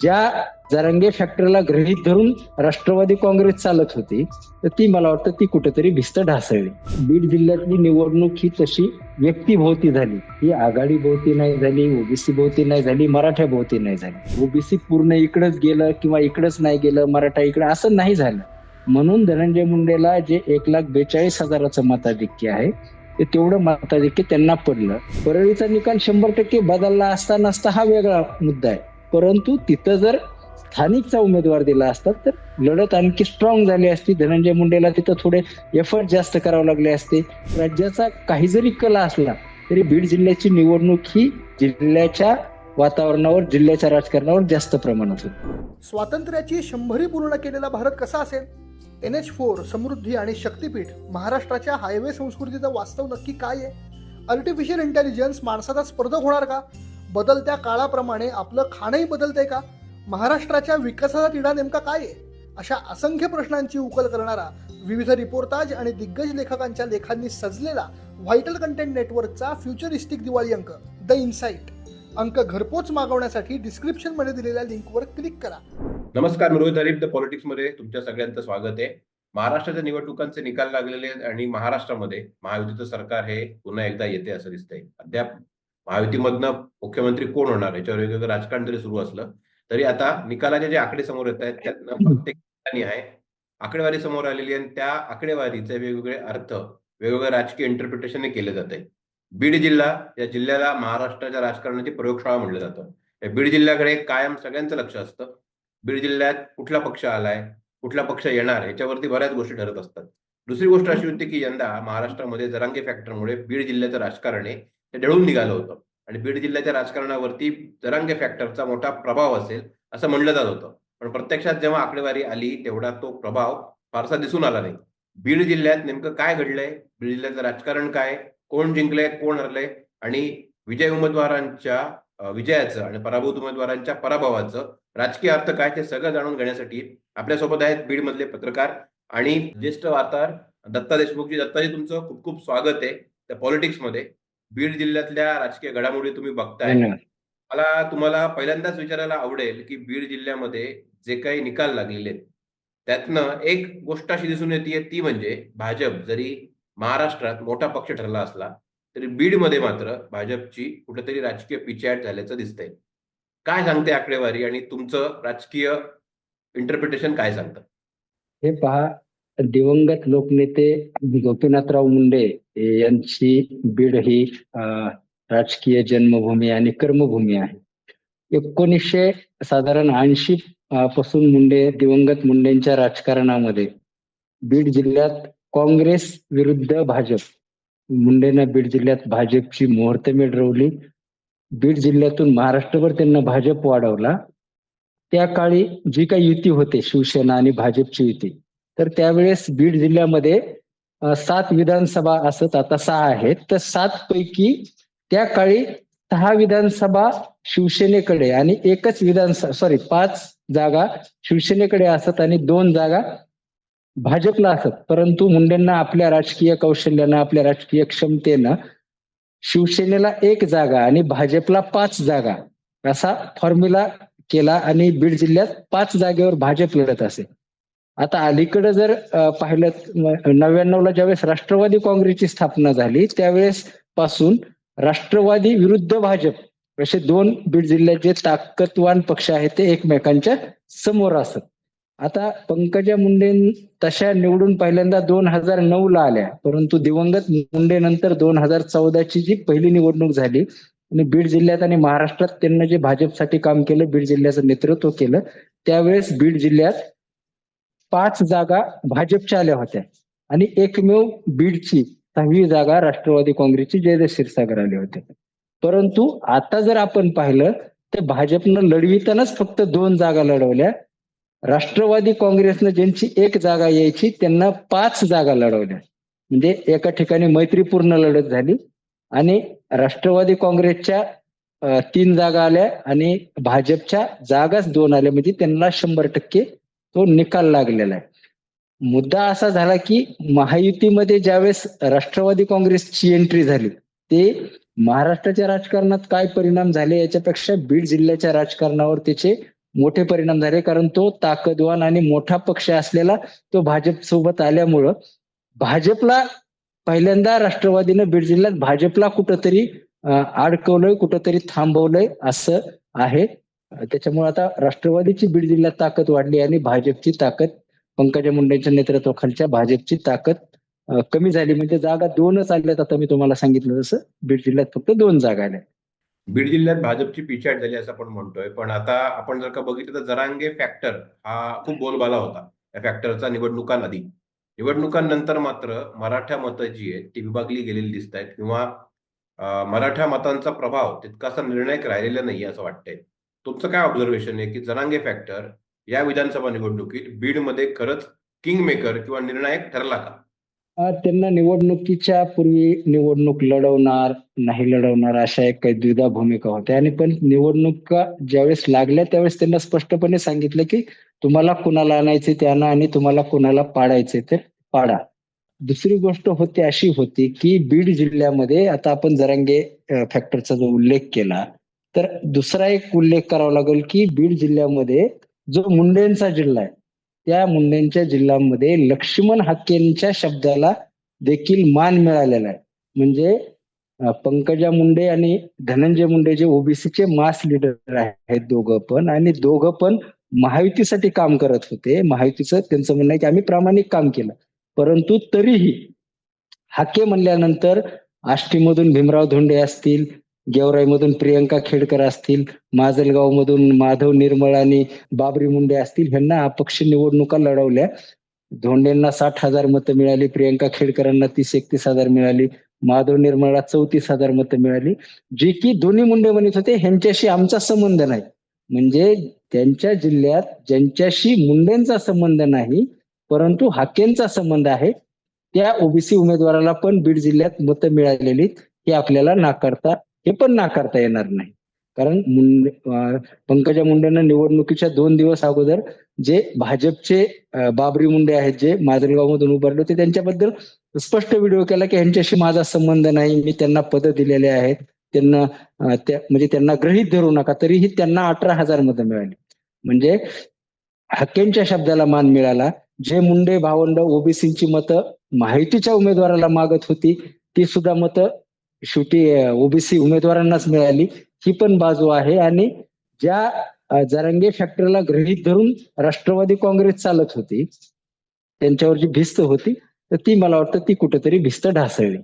ज्या जरंगे फॅक्टरीला गृहित धरून राष्ट्रवादी काँग्रेस चालत होती तर ती मला वाटतं ती कुठेतरी भिस्त ढासळली. बीड जिल्ह्यातली निवडणूक ही तशी व्यक्तीभोवती झाली. ही आघाडी भोवती नाही झाली ओबीसी भोवती नाही झाली मराठ्या भोवती नाही झाली. ओबीसी पूर्ण इकडंच गेलं किंवा इकडंच नाही गेलं मराठा इकडं असं नाही झालं. म्हणून धनंजय मुंडेला जे एक लाख बेचाळीस हजाराचं मताधिक्य आहे ते तेवढं मताधिक्य त्यांना पडलं. परळीचा निकाल शंभर टक्के बदलला असता नसता हा वेगळा मुद्दा आहे. परंतु तिथं जर स्थानिकचा उमेदवार दिला असता तर लढत आणखी स्ट्रॉंग झाली असती. धनंजय मुंडेला तिथं थोडे एफर्ट जास्त करावे लागले असते. राज्याचा काही जरी कला असला तरी बीड जिल्ह्याची निवडणूक ही जिल्ह्याच्या वातावरणावर जिल्ह्याच्या राजकारणावर जास्त प्रमाणात होती. स्वातंत्र्याची शंभरी पूर्ण केलेला भारत कसा असेल? एन एच फोर समृद्धी आणि शक्तीपीठ महाराष्ट्राच्या हायवे संस्कृतीचं वास्तव नक्की काय आहे? आर्टिफिशियल इंटेलिजन्स माणसाचा स्पर्धक होणार का? बदलत्या काळाप्रमाणे आपलं खाणंही बदलतंय का? महाराष्ट्राच्या विकासाचा तिढा नेमका काय आहे? अशा असंख्य प्रश्नांची उकल करणारा विविध रिपोर्टाज आणि दिग्गज लेखकांच्या लेखांनी सजलेला व्हायटल कंटेंट नेटवर्कचा फ्युचरिस्टिक दिवाळी अंक द इन्साइट. अंक घरपोच मागवण्यासाठी डिस्क्रिप्शनमध्ये दिलेल्या लिंकवर क्लिक करा. नमस्कार द पॉलिटिक्समध्ये तुमच्या सगळ्यांचं स्वागत आहे. महाराष्ट्राच्या निवडणुकांचे निकाल लागलेले आणि महाराष्ट्रामध्ये महायुतीचं सरकार हे पुन्हा एकदा येते असं दिसतंय. अद्याप महायुतीमधनं मुख्यमंत्री कोण होणार? याच्यावर वेगवेगळं राजकारण जरी सुरू असलं तरी आता निकालाचे जे आकडे समोर येत आहेत त्यातनं प्रत्येक ठिकाणी आहे. आकडेवारी समोर आलेली आणि त्या आकडेवारीचे वेगवेगळे अर्थ वेगवेगळ्या राजकीय इंटरप्रिटेशनने केले जात. आहे बीड जिल्हा या जिल्ह्याला महाराष्ट्राच्या राजकारणाची प्रयोगशाळा म्हणलं जातं. या बीड जिल्ह्याकडे कायम सगळ्यांचं लक्ष असतं. बीड जिल्ह्यात कुठला पक्ष आलाय कुठला पक्ष येणार याच्यावरती बऱ्याच गोष्टी ठरत असतात. दुसरी गोष्ट अशी होती की यंदा महाराष्ट्रामध्ये जरांगे फॅक्टरमुळे बीड जिल्ह्याचं राजकारण आहे ते ढळून निघालं होतं. आणि बीड जिल्ह्याच्या राजकारणावरती जरांगे फॅक्टरचा मोठा प्रभाव असेल असं म्हणलं जात होतं. पण प्रत्यक्षात जेव्हा आकडेवारी आली तेवढा तो प्रभाव फारसा दिसून आला नाही. बीड जिल्ह्यात नेमकं काय घडलंय? बीड जिल्ह्याचं राजकारण काय? कोण जिंकलंय? कोण हरलंय? आणि विजय उमेदवारांच्या विजयाचं आणि पराभूत उमेदवारांच्या पराभवाचं राजकीय अर्थ काय ते सगळं जाणून घेण्यासाठी आपल्यासोबत आहेत बीड मधले पत्रकार आणि ज्येष्ठ वार्ताहर दत्ता देशमुखजी. दत्ताजी तुमचं खूप खूप स्वागत आहे त्या पॉलिटिक्समध्ये. बीड जिल्ह्यातल्या राजकीय घडामोडी तुम्ही बघताय. धन्यवाद मला तुम्हाला पहिल्यांदाच विचारायला आवडेल की बीड जिल्ह्यामध्ये जे काही निकाल लागलेले आहेत त्यातनं एक गोष्ट अशी दिसून येते ती म्हणजे भाजप जरी महाराष्ट्रात मोठा पक्ष ठरला असला तरी बीडमध्ये मात्र भाजपची कुठेतरी राजकीय पिछाट झाल्याचं दिसतंय. काय सांगते आकडेवारी आणि तुमचं राजकीय इंटरप्रिटेशन काय सांगतं? हे पहा दिवंगत लोकनेते गोपीनाथराव मुंडे यांची बीड ही राजकीय जन्मभूमी आणि कर्मभूमी आहे. एकोणीसशे साधारण ऐंशी पासून मुंडे दिवंगत मुंडेंच्या राजकारणामध्ये बीड जिल्ह्यात काँग्रेस विरुद्ध भाजप मुंडेंना बीड जिल्ह्यात भाजपची मुहूर्तमेढ मिळवली बीड जिल्ह्यातून महाराष्ट्रभर त्यांना भाजप वाढवला. त्या काळी जी काही युती होते शिवसेना आणि भाजपची युती तर त्यावेळेस बीड जिल्ह्यामध्ये सात विधानसभा असत आता सहा आहेत. तर सात पैकी त्या काळी सहा विधानसभा शिवसेनेकडे आणि एकच विधानसभा सॉरी पाच जागा शिवसेनेकडे असत आणि दोन जागा भाजपला असत. परंतु मुंडेंना आपल्या राजकीय कौशल्यानं आपल्या राजकीय क्षमतेनं शिवसेनेला एक जागा आणि भाजपला पाच जागा असा फॉर्म्युला केला आणि बीड जिल्ह्यात पाच जागेवर भाजप लढत असे. आता अलीकडे जर पाहिलं नव्याण्णव ला ज्यावेळेस राष्ट्रवादी काँग्रेसची स्थापना झाली त्यावेळेस पासून राष्ट्रवादी विरुद्ध भाजप असे दोन बीड जिल्ह्यात जे ताकदवान पक्ष आहेत ते एकमेकांच्या समोर असत. आता पंकजा मुंडे तशा निवडून पहिल्यांदा दोन हजार नऊ ला आल्या परंतु दिवंगत मुंडे नंतर दोन हजार चौदाची जी पहिली निवडणूक झाली आणि बीड जिल्ह्यात आणि महाराष्ट्रात त्यांना जे भाजपसाठी काम केलं बीड जिल्ह्याचं नेतृत्व केलं त्यावेळेस बीड जिल्ह्यात पाच जागा भाजपच्या आल्या होत्या. आणि एकमेव बीडची सहावी जागा राष्ट्रवादी काँग्रेसची जयदेव क्षीरसागर आले होते. परंतु आता जर आपण पाहिलं तर भाजपनं लढवितानाच फक्त दोन जागा लढवल्या. राष्ट्रवादी काँग्रेसनं ज्यांची एक जागा यायची त्यांना पाच जागा लढवल्या. म्हणजे एका ठिकाणी मैत्रीपूर्ण लढत झाली. आणि राष्ट्रवादी काँग्रेसच्या तीन जागा आल्या आणि भाजपच्या जागाच दोन आल्या. म्हणजे त्यांना शंभर टक्के तो निकाल लागलेला आहे. मुद्दा असा झाला की महायुतीमध्ये ज्यावेळेस राष्ट्रवादी काँग्रेसची एंट्री झाली ते महाराष्ट्राच्या राजकारणात काय परिणाम झाले याच्यापेक्षा बीड जिल्ह्याच्या राजकारणावर त्याचे मोठे परिणाम झाले. कारण तो ताकदवान आणि मोठा पक्ष असलेला तो भाजप सोबत आल्यामुळं भाजपला पहिल्यांदा राष्ट्रवादीनं बीड जिल्ह्यात भाजपला कुठंतरी अडकवलंय कुठंतरी थांबवलंय असं आहे. त्याच्यामुळे आता राष्ट्रवादीची बीड जिल्ह्यात ताकद वाढली आणि भाजपची ताकद पंकजा मुंडेंच्या नेतृत्वाखालच्या भाजपची ताकद कमी झाली. म्हणजे जागा दोनच आल्यात आता मी तुम्हाला सांगितलं जसं बीड जिल्ह्यात फक्त दोन जागा आल्या. बीड जिल्ह्यात भाजपची पिछाट झाली असं आपण म्हणतोय. पण आता आपण जर का बघितलं तर जरांगे फॅक्टर हा खूप बोलबाला होता. या फॅक्टरचा निवडणुकांआधी निवडणुकांनंतर मात्र मराठा मतं जी आहेत ती विभागली गेलेली दिसत आहेत किंवा मराठा मतांचा प्रभाव तितकासा निर्णायक राहिलेला नाही असं वाटतंय. तुमचं काय ऑब्झर्वेशन आहे की जरांगे फॅक्टर या विधानसभा निवडणुकीत बीडमध्ये खरंच किंग मेकर किंवा निर्णायक ठरला का? त्यांना निवडणुकीच्या पूर्वी निवडणूक लढवणार नाही लढवणार अशा एक काही द्विधा भूमिका होत्या. आणि पण निवडणुका ज्यावेळेस लागल्या त्यावेळेस त्यांना स्पष्टपणे सांगितलं की तुम्हाला कुणाला आणायचे ते आणा आणि तुम्हाला कुणाला पाडायचे ते पाडा. दुसरी गोष्ट होती अशी होती की बीड जिल्ह्यामध्ये आता आपण जरांगे फॅक्टरचा जो उल्लेख केला तर दुसरा एक उल्लेख करावा लागेल की बीड जिल्ह्यामध्ये जो मुंडेंचा जिल्हा आहे त्या मुंडेंच्या जिल्ह्यामध्ये लक्ष्मण हाकेंच्या शब्दाला देखील मान मिळालेला आहे. म्हणजे पंकजा मुंडे आणि धनंजय मुंडे जे ओबीसीचे मास लीडर आहेत दोघं पण आणि दोघं पण महायुतीसाठी काम करत होते. महायुतीचं त्यांचं म्हणणं आहे की आम्ही प्रामाणिक काम केलं. परंतु तरीही हाके म्हणल्यानंतर आष्टीमधून भीमराव धोंडे असतील गेवराईमधून प्रियंका खेडकर असतील माजलगावमधून माधव निर्मळ आणि बाबरी मुंडे असतील ह्यांना अपक्ष निवडणुका लढवल्या. धोंडेंना साठ हजार मतं मिळाली प्रियंका खेडकरांना तीस एकतीस हजार मिळाली माधव निर्मळला चौतीस हजार मतं मिळाली. जी की दोन्ही मुंडे म्हणत होते ह्यांच्याशी आमचा संबंध नाही. म्हणजे त्यांच्या जिल्ह्यात ज्यांच्याशी मुंडेंचा संबंध नाही परंतु हाकेंचा संबंध आहे त्या ओबीसी उमेदवाराला पण बीड जिल्ह्यात मतं मिळालेली हे आपल्याला नाकारता हे पण नाकारता येणार नाही. कारण मुंडे पंकजा मुंडेंना निवडणुकीच्या दोन दिवस अगोदर जे भाजपचे बाबरी मुंडे आहेत जे माजलगाव मधून उभारले होते त्यांच्याबद्दल स्पष्ट व्हिडिओ केला की ह्यांच्याशी माझा संबंध नाही मी त्यांना पदं दिलेले आहेत त्यांना म्हणजे त्यांना गृहीत धरू नका तरीही त्यांना अठरा हजार मतं मिळाली. म्हणजे हक्केंच्या शब्दाला मान मिळाला जे मुंडे भावंड ओबीसीची मतं माहितीच्या उमेदवाराला मागत होती ती सुद्धा मतं शेवटी ओबीसी उमेदवारांनाच मिळाली. ही पण बाजू आहे आणि ज्या अं, जरांगे फॅक्टरीला गृहीत धरून राष्ट्रवादी काँग्रेस चालत होती त्यांच्यावर जी भिस्त होती तर ती मला वाटतं ती कुठेतरी भिस्त ढासळली.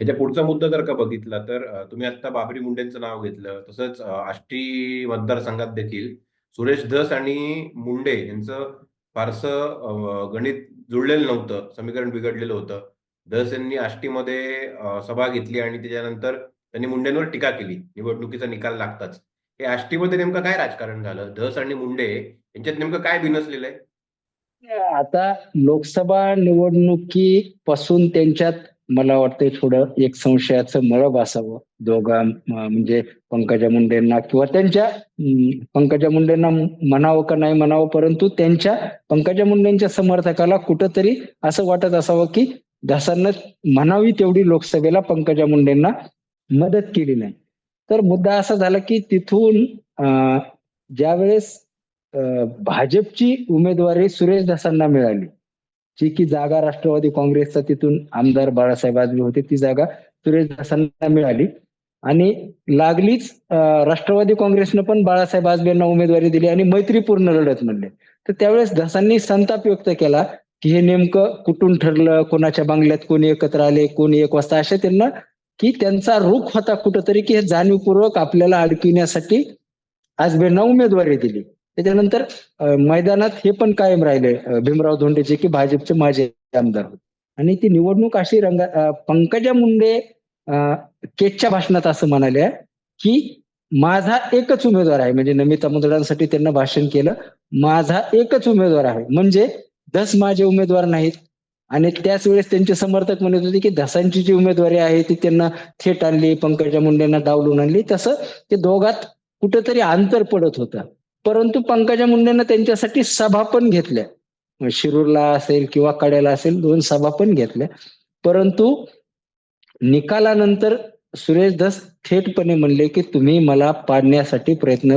याच्या पुढचा मुद्दा जर का बघितला तर तुम्ही आता बाबरी मुंडेंचं नाव घेतलं तसंच आष्टी मतदारसंघात देखील सुरेश धस आणि मुंडे यांचं फारसं गणित जुळलेलं नव्हतं समीकरण बिघडलेलं होतं. धस यांनी आष्टीमध्ये सभा घेतली आणि त्याच्यानंतर त्यांनी मुंडेंवर टीका केली निवडणुकीचा निकाल लागताच. हे आष्टीमध्ये नेमकं काय राजकारण झालं? धस आणि मुंडे यांच्यात नेमकं काय बिनसलेलं आहे? आता लोकसभा निवडणुकीपासून त्यांच्यात मला वाटतंय थोडं एक संशयाचं मळब असावं. दोघा म्हणजे पंकजा मुंडेंना किंवा त्यांच्या पंकजा मुंडेंना म्हणावं का नाही म्हणावं परंतु त्यांच्या पंकजा मुंडेंच्या समर्थकाला कुठंतरी असं वाटत असावं की दासांना म्हणावी तेवढी लोकसभेला पंकजा मुंडेंना मदत केली नाही. तर मुद्दा असा झाला की तिथून ज्यावेळेस भाजपची उमेदवारी सुरेश दासांना मिळाली जी की जागा राष्ट्रवादी काँग्रेसचा तिथून आमदार बाळासाहेब आजबे होते ती जागा सुरेश दासांना मिळाली. आणि लागलीच राष्ट्रवादी काँग्रेसनं पण बाळासाहेब आजबेंना उमेदवारी दिली आणि मैत्रीपूर्ण लढत म्हणले. तर त्यावेळेस दासांनी संताप व्यक्त केला की हे नेमकं कुठून ठरलं कोणाच्या बंगल्यात कोणी एकत्र आले कोणी एक वाजता असे त्यांना की त्यांचा रुख होता कुठंतरी की हे जाणीवपूर्वक आपल्याला अडकिण्यासाठी आजबेंना उमेदवारी दिली. त्याच्यानंतर मैदानात हे पण कायम राहिले भीमराव धोंडेचे की भाजपचे माजी आमदार होते. आणि ती निवडणूक अशी रंगा पंकजा मुंडे केकच्या भाषणात असं म्हणाले की माझा एकच उमेदवार आहे. म्हणजे नमिता मुंदडांसाठी त्यांना भाषण केलं माझा एकच उमेदवार आहे. म्हणजे दस माझे उमेदवार नाहीत. आणि त्याच वेळेस त्यांचे समर्थक म्हणत होते की धसांची जी उमेदवारी आहे ती त्यांना थेट आणली पंकजा मुंडेंना डावलून आणली. तसं ते दोघात कुठेतरी अंतर पडत होतं. परंतु पंकजा मुंडेंना त्यांच्यासाठी सभा पण घेतल्या. शिरूरला असेल किंवा कड्याला असेल दोन सभा पण घेतल्या. परंतु निकालानंतर सुरेश धस थेटपणे म्हणले की तुम्ही मला पाडण्यासाठी प्रयत्न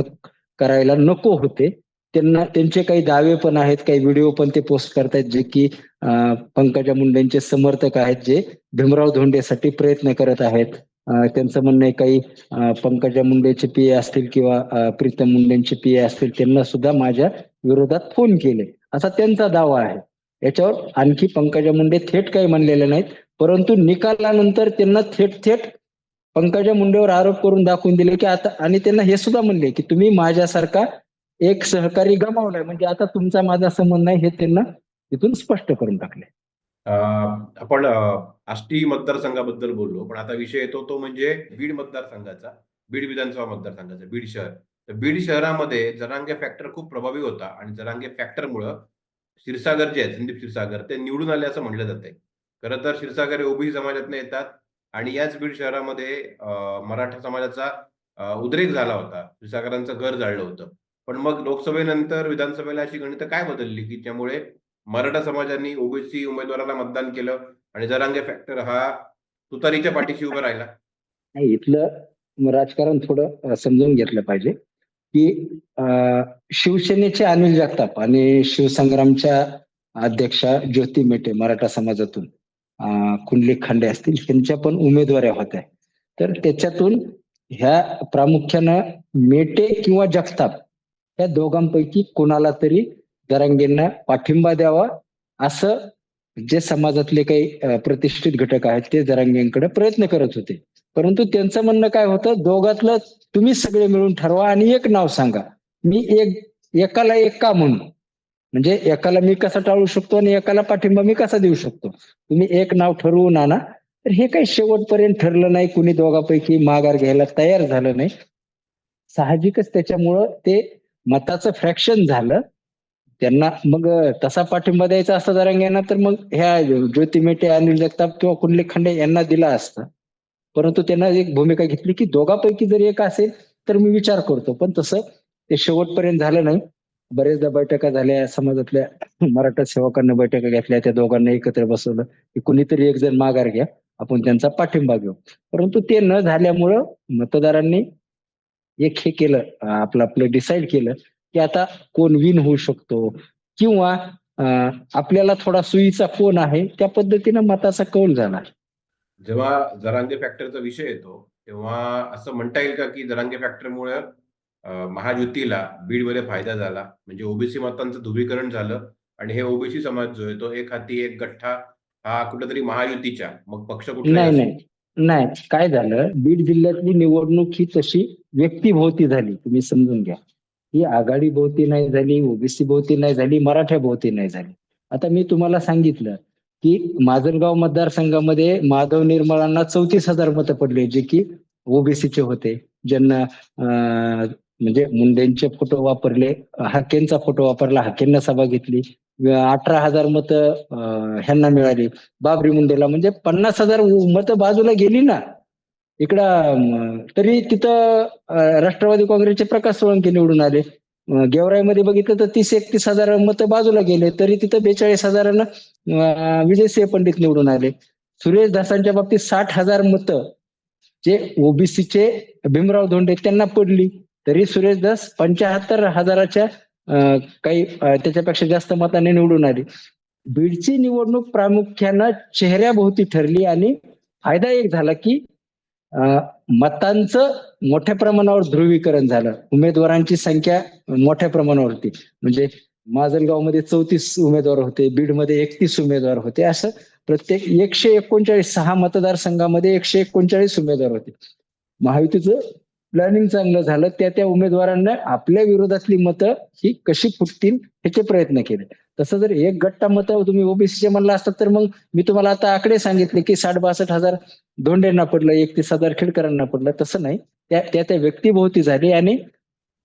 करायला नको होते. त्यांना त्यांचे काही दावे पण आहेत काही व्हिडिओ पण ते पोस्ट करतायत जे की पंकजा मुंडेंचे समर्थक आहेत जे भीमराव धोंडेसाठी प्रयत्न करत आहेत. त्यांचं म्हणणं आहे काही पंकजा मुंडेचे पीए असतील किंवा प्रीतम मुंडेंचे पीए असतील त्यांना सुद्धा माझ्या विरोधात फोन केले. असा त्यांचा दावा आहे. याच्यावर आणखी पंकजा मुंडे थेट काही म्हणलेले नाहीत परंतु निकालानंतर त्यांना थेट थेट पंकजा मुंडेवर आरोप करून दाखवून दिले की आता आणि त्यांना हे सुद्धा म्हणले की तुम्ही माझ्यासारखा एक सहकारी गमावलाय. म्हणजे आता तुमचा माझा संबंध नाही हे त्यांना तिथून स्पष्ट करून टाकले आपण आष्टी मतदारसंघाबद्दल बोललो. पण आता विषय येतो तो म्हणजे बीड मतदारसंघाचा बीड विधानसभा मतदारसंघाचा बीड शहर. तर बीड शहरामध्ये जरांगे फॅक्टर खूप प्रभावी होता आणि जरांगे फॅक्टरमुळं क्षीरसागर जे आहेत संदीप क्षीरसागर ते निवडून आले असं म्हणलं जातंय. खरं तर क्षीरसागर हे ओबीसी समाजातनं येतात आणि याच बीड शहरामध्ये मराठा समाजाचा उद्रेक झाला होता. क्षीरसागरांचं घर जाळलं होतं. पण मग लोकसभेनंतर विधानसभेला अशी गणितं काय बदलली की त्यामुळे मराठा समाजांनी ओबीसी उमेदवाराला मतदान केलं आणि जरांगे फॅक्टर हा तुतारीच्या पाठीशी उभा राहिला? नाही इथलं राजकारण थोडं समजून घेतलं पाहिजे की शिवसेनेचे अनिल जगताप आणि शिवसंग्रामच्या अध्यक्षा ज्योती मेटे मराठा समाजातून कुंडली खांडे असतील त्यांच्या पण उमेदवाऱ्या होत्या. तर त्याच्यातून ह्या प्रामुख्यानं मेटे किंवा जगताप या दोघांपैकी कोणाला तरी दरांगेंना पाठिंबा द्यावा असं जे समाजातले काही प्रतिष्ठित घटक आहेत ते जरांगेंकडे प्रयत्न करत होते. परंतु त्यांचं म्हणणं काय होतं दोघातलं तुम्ही सगळे मिळून ठरवा आणि एक नाव सांगा. मी एक एकाला एक का म्हणू? म्हणजे एकाला मी कसा टाळू शकतो आणि एकाला पाठिंबा मी कसा देऊ शकतो? तुम्ही एक नाव ठरवून आणा तर हे काही शेवटपर्यंत ठरलं नाही कुणी दोघांपैकी माघार घ्यायला तयार झालं नाही. साहजिकच त्याच्यामुळं ते मताचं फ्रॅक्शन झालं त्यांना मग तसा पाठिंबा द्यायचा असता जरांगेंना तर मग ह्या ज्योती मेटे अनिल जगताप किंवा कुंडली खंडे यांना दिला असता. परंतु त्यांना एक भूमिका घेतली की दोघांपैकी जर एक असेल तर मी विचार करतो. पण तसं ते शेवटपर्यंत झालं नाही. बरेचदा बैठका झाल्या समाजातल्या मराठा सेवकांना बैठका घेतल्या त्या दोघांना एकत्र बसवलं की कुणीतरी एक जण माघार घ्या आपण त्यांचा पाठिंबा घेऊ. परंतु ते न झाल्यामुळं मतदारांनी एक हे केलं आपलं आपलं डिसाईड केलं की आता कोण विन होऊ शकतो किंवा आपल्याला थोडा सुईचा कोण आहे त्या पद्धतीनं मताचा कौल झाला जेव्हा जरांगे फॅक्टरचा विषय येतो तेव्हा असं म्हणता येईल का की जरांगे फॅक्टरमुळे महायुतीला बीडमध्ये फायदा झाला म्हणजे ओबीसी मतांचं ध्रुवीकरण झालं आणि हे ओबीसी समाज जो आहे तो एक हाती एक गठ्ठा हा कुठेतरी महायुतीच्या मग पक्ष कुठला नाही. नाही काय झालं? बीड जिल्ह्यातली निवडणूक ही तशी व्यक्तीभोवती झाली तुम्ही समजून घ्या. ही आघाडी भोवती नाही झाली ओबीसी भोवती नाही झाली मराठ्या भोवती नाही झाली. आता मी तुम्हाला सांगितलं की माजलगाव मतदारसंघामध्ये माधव निर्मळांना चौतीस हजार मतं पडले जे की ओबीसीचे होते. ज्यांना म्हणजे मुंडेंचे फोटो वापरले हाकेंचा फोटो वापरला हाकेंना सभा घेतली. अठरा हजार मतं ह्यांना मिळाली. बाबरी मुंडेला म्हणजे पन्नास हजार मतं बाजूला गेली ना. इकडं तरी तिथं राष्ट्रवादी काँग्रेसचे प्रकाश सोळंके निवडून आले. गेवराईमध्ये बघितलं तर तीस एकतीस हजार मत बाजूला गेले. तरी तिथं बेचाळीस हजारानं अं, विजयसिंह पंडित निवडून आले. सुरेश दासांच्या बाबतीत साठ हजार मतं जे ओबीसीचे भीमराव धोंडे त्यांना पडली. तरी सुरेश दास पंच्याहत्तर हजाराच्या काही त्याच्यापेक्षा जास्त मताने निवडून आली. बीडची निवडणूक प्रामुख्यानं चेहऱ्याभोवती ठरली आणि फायदा एक झाला की मतांचं मोठ्या प्रमाणावर ध्रुवीकरण झालं. उमेदवारांची संख्या मोठ्या प्रमाणावरती म्हणजे माजलगावमध्ये चौतीस उमेदवार होते बीडमध्ये एकतीस उमेदवार होते. असं प्रत्येक एकशे एकोणचाळीस सहा मतदारसंघामध्ये एकशे एकोणचाळीस उमेदवार होते. महायुतीचं प्लॅनिंग चांगलं झालं त्या त्या उमेदवारांना आपल्या विरोधातली मतं ही कशी फुटतील ह्याचे प्रयत्न केले. तसं जर एक गट्टा मतं तुम्ही ओबीसीचे म्हणला असतात तर मग मी तुम्हाला आता आकडे सांगितले की साठ बासष्ट हजार धोंडेंना पडलं एकतीस हजार खेडकरांना पडलं तसं नाही. त्या त्या त्या व्यक्तीभोवती झाली आणि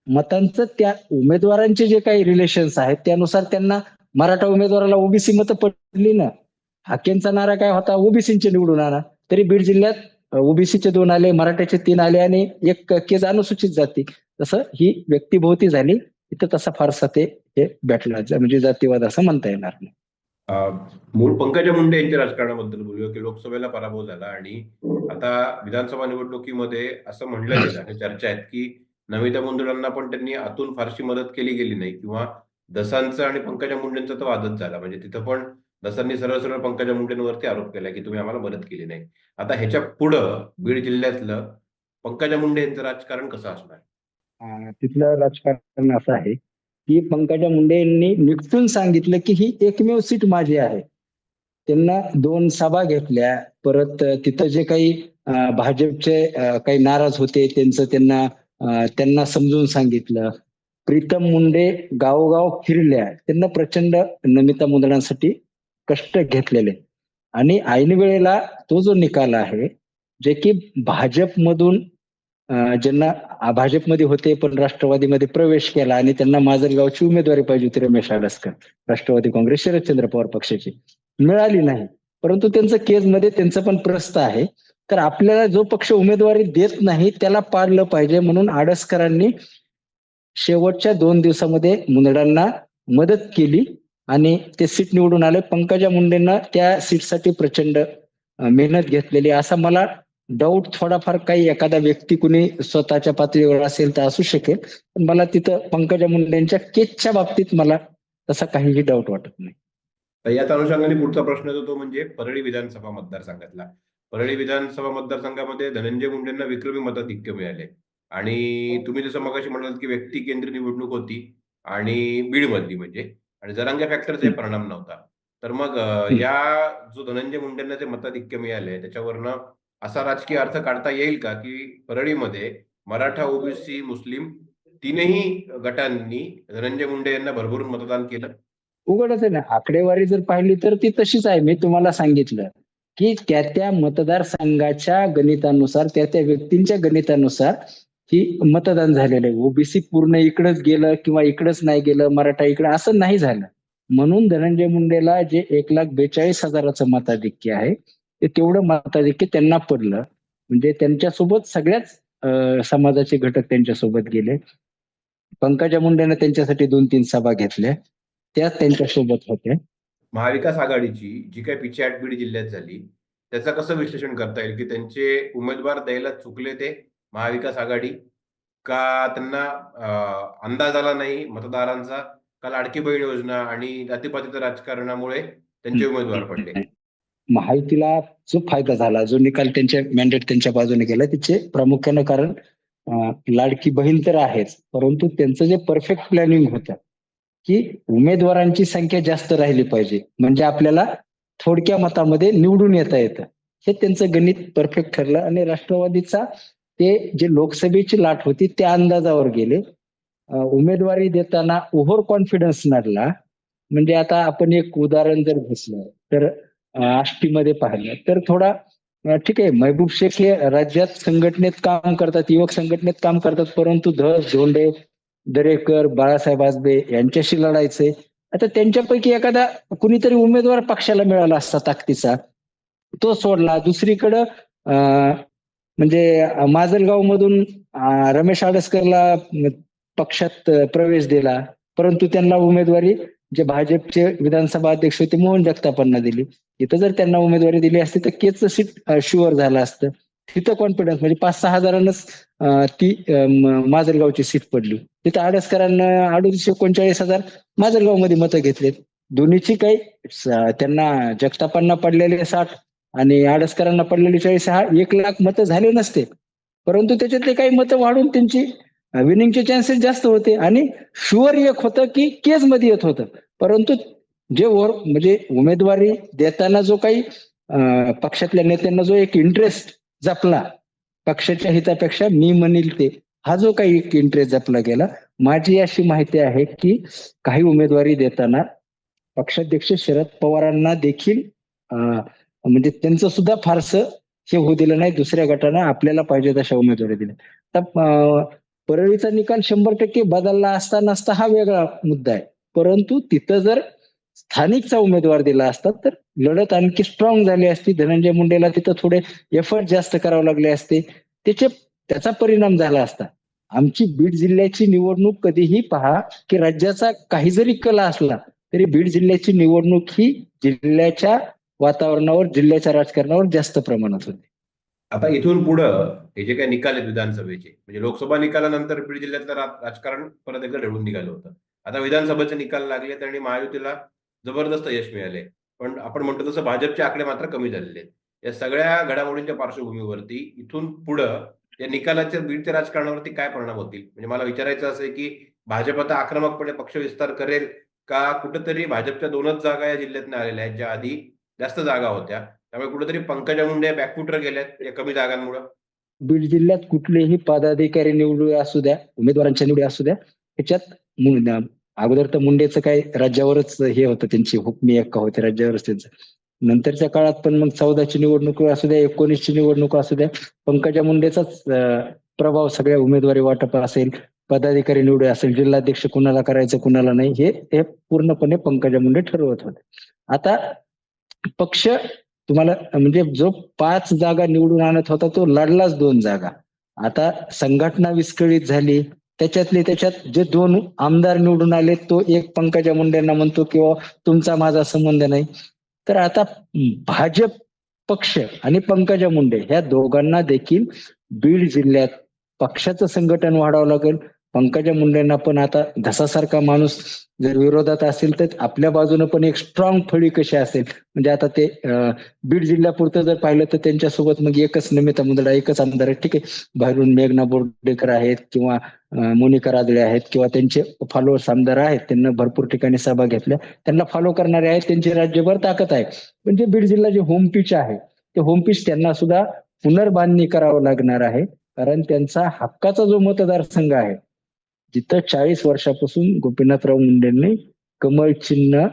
मतांचं त्या उमेदवारांचे जे काही रिलेशन्स आहेत त्यानुसार त्यांना मराठा उमेदवाराला ओबीसी मतं पडली ना. हाकेंचा नारा काय होता? ओबीसींचे निवडून आणा. तरी बीड जिल्ह्यात ओबीसीचे दोन आले मराठ्याचे तीन आले आणि एक केज अनुसूचित जाती. तसं ही व्यक्तीभोवती झाली. इथं तसा फारसा ते हे भेटला म्हणजे जातीवाद असं म्हणता येणार नाही. मूळ पंकजा मुंडे यांच्या राजकारणाबद्दल बोलूया की लोकसभेला पराभव झाला आणि आता विधानसभा निवडणुकीमध्ये असं म्हणलं गेलं आणि चर्चा आहेत की नमिता मुंदडांना पण त्यांनी आतून फारशी मदत केली गेली नाही किंवा दसांचं आणि पंकजा मुंडेंचा तर वादच झाला. म्हणजे तिथं पण दसांनी सरळ सरळ पंकजा मुंडेंवरती आरोप केला की तुम्ही आम्हाला मदत केली नाही. आता ह्याच्या पुढं बीड जिल्ह्यातलं पंकजा मुंडे यांचं राजकारण कसं असणार? तिथलं राजकारण असं आहे की पंकजा मुंडे यांनी निपटून सांगितलं की ही एकमेव सीट माझी आहे. त्यांना दोन सभा घेतल्या. परत तिथं जे काही भाजपचे काही नाराज होते त्यांचं त्यांना त्यांना समजून सांगितलं. प्रीतम मुंडे गावोगाव फिरल्या. त्यांना प्रचंड नमिता मुंदडांसाठी कष्ट घेतलेले. आणि ऐन वेळेला तो जो निकाल आहे जे की भाजपमधून ज्यांना भाजपमध्ये होते पण राष्ट्रवादीमध्ये प्रवेश केला आणि त्यांना माजलगावची उमेदवारी पाहिजे होती रमेश आडसकर राष्ट्रवादी काँग्रेस शरदचंद्र पवार पक्षाची. मिळाली नाही. परंतु त्यांचं केसमध्ये त्यांचं पण प्रस्त आहे. तर आपल्याला जो पक्ष उमेदवारी देत नाही त्याला पाडलं पाहिजे म्हणून आडसकरांनी शेवटच्या दोन दिवसामध्ये मुंदडांना मदत केली. आणि ते सीट निवडून आले. पंकजा मुंडेंना त्या सीटसाठी प्रचंड मेहनत घेतलेली. असा मला डाऊट थोडाफार काही एखादा व्यक्ती कुणी स्वतःच्या पातळीवर असेल तर असू शकेल. पण मला तिथं पंकजा मुंडेंच्या केसच्या बाबतीत मला तसा काहीही डाऊट वाटत नाही. तर याच अनुषंगाने पुढचा प्रश्न जो तो म्हणजे परळी विधानसभा मतदारसंघातला. परळी विधानसभा मतदारसंघामध्ये धनंजय मुंडेंना विक्रमी मताधिक्य मिळाले. आणि तुम्ही जसं मगाशी म्हणालात की व्यक्ती केंद्रीय निवडणूक होती आणि बीडमधली म्हणजे. आणि जरांगे फॅक्टरचा हम्म. परिणाम नव्हता. तर मग. या जो धनंजय मुंडेंना जे मताधिक्य मिळाले त्याच्यावरनं असा राजकीय अर्थ काढता येईल का? की परळीमध्ये मराठा ओबीसी मुस्लिम तीनही गटांनी धनंजय मुंडे यांना भरभरून मतदान केलं? उघडच आहे ना. आकडेवारी जर पाहिली तर ती तशीच आहे. मी तुम्हाला सांगितलं की त्या त्या मतदारसंघाच्या गणितानुसार त्या त्या व्यक्तींच्या गणितानुसार की मतदान झालेलं आहे. ओबीसी पूर्ण इकडंच गेलं किंवा इकडंच नाही गेलं मराठा इकडं असं नाही झालं. म्हणून धनंजय मुंडेला जे एक लाख बेचाळीस हजाराचं मताधिक्य आहे ते तेवढं मताधिक्य त्यांना पडलं. म्हणजे त्यांच्यासोबत सगळ्याच समाजाचे घटक त्यांच्यासोबत गेले. पंकजा मुंडेनं त्यांच्यासाठी दोन तीन सभा घेतल्या. त्या त्यांच्यासोबत होत्या. महाविकास आघाडीची जी काही पिछेहाट बीड जिल्ह्यात झाली त्याचं कसं विश्लेषण करता येईल की त्यांचे उमेदवार द्यायला चुकले ते? महाविकास आघाडी का त्यांना अंदाज आला नाही मतदारांचा? का लाडकी बहीण योजना आणि जातीपातीचं राजकारणामुळे त्यांचे उमेदवार पडले? महायुतीला जो फायदा झाला. जो निकाल त्यांच्या मॅन्डेट त्यांच्या बाजूने गेला त्याचे प्रामुख्यानं कारण लाडकी बहीण तर आहेच परंतु त्यांचं जे परफेक्ट प्लॅनिंग होतं की उमेदवारांची संख्या जास्त राहिली पाहिजे. म्हणजे आपल्याला थोडक्या मतामध्ये निवडून येता येतं. हे त्यांचं गणित परफेक्ट ठरलं आणि राष्ट्रवादीचा ते जे लोकसभेची लाट होती त्या अंदाजावर गेले. उमेदवारी देताना ओव्हर कॉन्फिडन्स नडला. म्हणजे आता आपण एक उदाहरण जर घेतलं तर आष्टीमध्ये पाहिलं तर थोडा ठीक आहे महबूब शेख हे राज्यात संघटनेत काम करतात युवक संघटनेत काम करतात परंतु धस झोंडे दरेकर बाळासाहेब आजबे यांच्याशी लढायचे. आता त्यांच्यापैकी एखादा कुणीतरी उमेदवार पक्षाला मिळाला असता ताकदीचा तो सोडला. दुसरीकडं म्हणजे माजलगाव मधून रमेश आडसकरला पक्षात प्रवेश दिला. परंतु त्यांना उमेदवारी जे भाजपचे विधानसभा अध्यक्ष होते मोहन जगतापांना दिली. इथं जर त्यांना उमेदवारी दिली असती तर केच सीट शुअर झालं असतं. तिथं कॉन्फिडन्स म्हणजे पाच सहा हजारांनाच ती माजलगावची सीट पडली. तिथं आडसकरांना अडोतीस एकोणचाळीस हजार माजलगावमध्ये मतं घेतलेत. दोन्हीची काही त्यांना जगतापांना पडलेले साठ आणि आडसकरांना पडलेले चाळीस हा एक लाख मतं झाले नसते. परंतु त्याच्यातले काही मतं वाढून त्यांची विनिंगचे चान्सेस जास्त होते आणि शुअर एक होतं की केस मध्ये येत होतं. परंतु जे वर म्हणजे उमेदवारी देताना जो काही पक्षातल्या नेत्यांना जो एक इंटरेस्ट जपला पक्षाच्या हितापेक्षा मी म्हणील ते हा जो काही एक इंटरेस्ट जपला गेला माझी अशी माहिती आहे की काही उमेदवारी देताना पक्षाध्यक्ष शरद पवारांना देखील अं, म्हणजे त्यांचं सुद्धा फारसं हे होऊ दिलं नाही. दुसऱ्या गटानं आपल्याला पाहिजे तशा उमेदवारी दिल्या. तर परळीचा निकाल शंभर टक्के बदलला असता नसता हा वेगळा मुद्दा आहे. परंतु तिथं जर स्थानिकचा उमेदवार दिला असता तर लढत आणखी स्ट्रॉंग झाली असती. धनंजय मुंडेला तिथं थोडे एफर्ट जास्त करावे लागले असते. त्याचे त्याचा परिणाम झाला असता. आमची बीड जिल्ह्याची निवडणूक कधीही पहा की राज्याचा काही जरी कला असला तरी बीड जिल्ह्याची निवडणूक ही जिल्ह्याच्या वातावरणावर जिल्ह्याच्या राजकारणावर जास्त प्रमाणात होते. आता इथून पुढं हे जे काही निकाल आहेत विधानसभेचे म्हणजे लोकसभा निकालानंतर बीड जिल्ह्यातलं राजकारण परत एकदा ढळून निघालं होतं. आता विधानसभेचे निकाल लागले आणि महायुतीला जबरदस्त यश मिळाले. पण आपण म्हणतो तसं भाजपचे आकडे मात्र कमी झालेले आहेत. या सगळ्या घडामोडींच्या पार्श्वभूमीवरती इथून पुढं या निकालाच्या बीडच्या राजकारणावरती काय परिणाम होतील? म्हणजे मला विचारायचं असं की भाजप आता आक्रमकपणे पक्ष विस्तार करेल का? कुठेतरी भाजपच्या दोनच जागा या जिल्ह्यातनं आलेल्या आहेत ज्या आधी जास्त जागा होत्या. त्यामुळे कुठेतरी पंकजा मुंडे बॅकफुटर गेल्यात या कमी जागांमुळे. बीड जिल्ह्यात कुठलेही पदाधिकारी निवडू असू द्या उमेदवारांच्या निवडी असू द्या त्याच्यात अगोदर तर मुंडेचं काय राज्यावरच हे होतं त्यांची हुकमी एक्का होते राज्यावरच त्यांचं. नंतरच्या काळात पण मग चौदाची निवडणूक असू द्या एकोणीसची निवडणूक असू द्या पंकजा मुंडेचाच प्रभाव सगळ्या उमेदवारी वाटप असेल पदाधिकारी निवडी असेल जिल्हाध्यक्ष कुणाला करायचं कुणाला नाही हे हे पूर्णपणे पंकजा मुंडे ठरवत होते. आता पक्ष तुम्हाला म्हणजे जो पाच जागा निवडून आणत होता तो लढलाच दोन जागा. आता संघटना विस्कळीत झाली. त्याच्यातले त्याच्यात जे दोन आमदार निवडून आले तो एक पंकजा मुंडेंना म्हणतो किंवा तुमचा माझा संबंध नाही. तर आता भाजप पक्ष आणि पंकजा मुंडे ह्या दोघांना देखील बीड जिल्ह्यात पक्षाचं संघटन वाढावं लागेल. पंकजा मुंडेंना पण आता घसासारखा माणूस जर विरोधात असेल तर आपल्या बाजूने पण एक स्ट्रॉंग फळी कशी असेल? म्हणजे आता ते बीड जिल्ह्यापुरतं जर पाहिलं तर त्यांच्यासोबत मग एकच नमिता मुंदडा एकच आमदार आहे ठीक आहे. बाहेरून मेघना बोर्डेकर आहेत किंवा मोनिका राजळे आहेत किंवा त्यांचे फॉलोअर्स आमदार आहेत. त्यांना भरपूर ठिकाणी सभा घेतल्या. त्यांना फॉलो करणारे आहेत. त्यांची राज्यभर ताकद आहे. म्हणजे बीड जिल्हा जे होम पिच आहे ते होम पिच त्यांना सुद्धा पुनर्बांधणी करावं लागणार आहे. कारण त्यांचा हक्काचा जो मतदारसंघ आहे जिथं चाळीस वर्षापासून गोपीनाथराव मुंडेंनी कमळ चिन्ह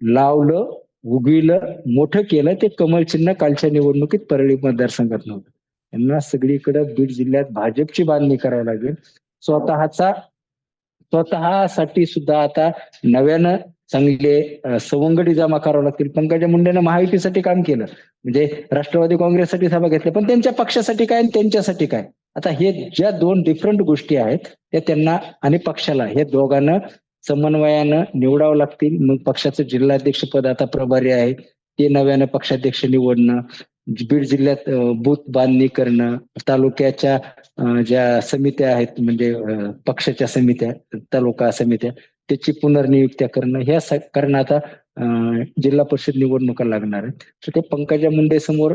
लावलं उगविलं मोठं केलं ते कमळ चिन्ह कालच्या निवडणुकीत परळी मतदारसंघात नव्हतं. यांना सगळीकडे बीड जिल्ह्यात भाजपची बांधणी करावी लागेल. स्वतःचा स्वतःसाठी सुद्धा आता नव्यानं चांगले सवंगडी जमा करावं लागतील. पंकजा मुंडेनं महायुतीसाठी काम केलं. म्हणजे राष्ट्रवादी काँग्रेससाठी सभा घेतल्या. पण त्यांच्या पक्षासाठी काय आणि त्यांच्यासाठी काय? आता हे ज्या दोन डिफरंट गोष्टी आहेत त्या त्यांना आणि पक्षाला हे दोघांना समन्वयानं निवडावं लागतील. मग पक्षाचं जिल्हाध्यक्ष पद आता प्रभारी आहे. ते नव्यानं पक्षाध्यक्ष निवडणं बीड जिल्ह्यात बूथ बांधणी करणं तालुक्याच्या ज्या समित्या आहेत म्हणजे पक्षाच्या समित्या तालुका समित्या त्याची पुनर्नियुक्त्या करणं ह्या कारण आता जिल्हा परिषद निवडणुका लागणार आहेत. तर ते पंकजा मुंडे समोर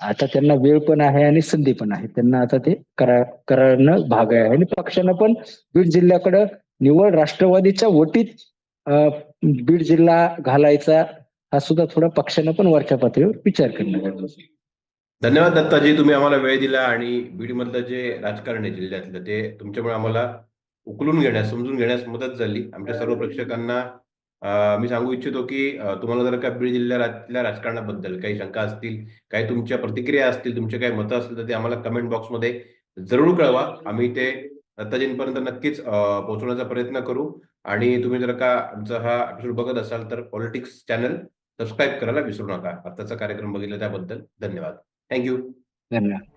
आता त्यांना वेळ पण आहे आणि संधी पण आहे. त्यांना आता ते करा करणं भाग आहे. आणि पक्षानं पण बीड जिल्ह्याकडं निवड राष्ट्रवादीच्या वटीत बीड जिल्हा घालायचा हा सुद्धा थोडा पक्षानं पण वरच्या पातळीवर विचार करणं गरजेचं धन्यवाद दत्ताजी. तुम्ही आम्हाला वेळ दिला आणि बीडमधलं जे राजकारण आहे जिल्ह्यातलं ते तुमच्यामुळे आम्हाला उकलून घेण्यास समजून घेण्यास मदत झाली. आमच्या सर्व प्रेक्षकांना अं, मी सांगू इच्छितो की तुम्हाला जर का बीड जिल्ह्यातल्या राजकारणाबद्दल काही शंका असतील काही तुमच्या प्रतिक्रिया असतील तुमचे काही मतं असतील तर ते आम्हाला कमेंट बॉक्समध्ये जरूर कळवा. आम्ही ते दत्ताजींपर्यंत नक्कीच पोहोचवण्याचा प्रयत्न करू. आणि तुम्ही जर का आमचा हा एपिसोड बघत असाल तर पॉलिटिक्स चॅनल सबस्क्राईब करायला विसरू नका. आताचा कार्यक्रम बघितला त्याबद्दल धन्यवाद. थँक्यू धन्यवाद.